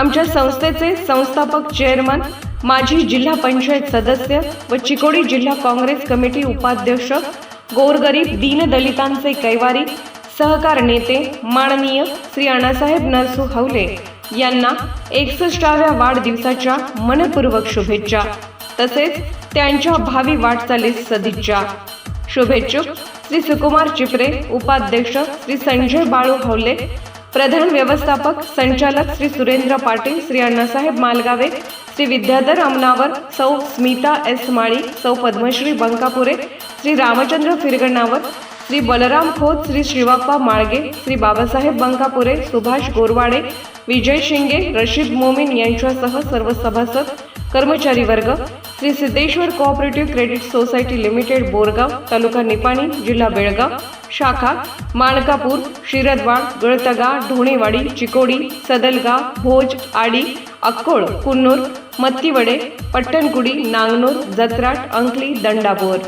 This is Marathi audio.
आमच्या संस्थेचे संस्थापक चेअरमन माजी जिल्हा पंचायत सदस्य व चिकोडी जिल्हा काँग्रेस कमिटी उपाध्यक्ष गोरगरीब दीनदलितांचे कैवारी सहकार नेते माननीय श्री अण्णासाहेब नरसू हवले यांना एकसष्टाव्या वाढदिवसाच्या मनपूर्वक शुभेच्छा. तसेच त्यांच्या भावी वाटचालीस सदिच्छा. शुभेच्छुक श्री सुकुमार चिपरे उपाध्यक्ष श्री संजय बाळू हवले प्रधान व्यवस्थापक संचालक श्री सुरेंद्र पाटील श्री अण्णासाहेब मालगावे श्री विद्याधर अमनावर सौ स्मिता एस माळी सौ पद्मश्री बंकापुरे श्री रामचंद्र फिरगणावर श्री बलराम खोत श्री शिवाप्पा माळगे श्री बाबासाहेब बंकापुरे सुभाष गोरवाडे विजय शिंगे रशीद मोमीन यांच्यासह सर्व सभासद कर्मचारी वर्ग Shri Siddheshwar cooperative credit society limited Borgaon taluka Nipani जिल्हा बेळगाव शाखा माणकापूर शिरदवाड गळतगा ढोणेवाडी चिकोडी सदलगाव भोज आडी अक्कोळ कुन्नूर मत्तीवडे पट्टणकुडी नांगनूर जत्राट अंकली दंडाबोर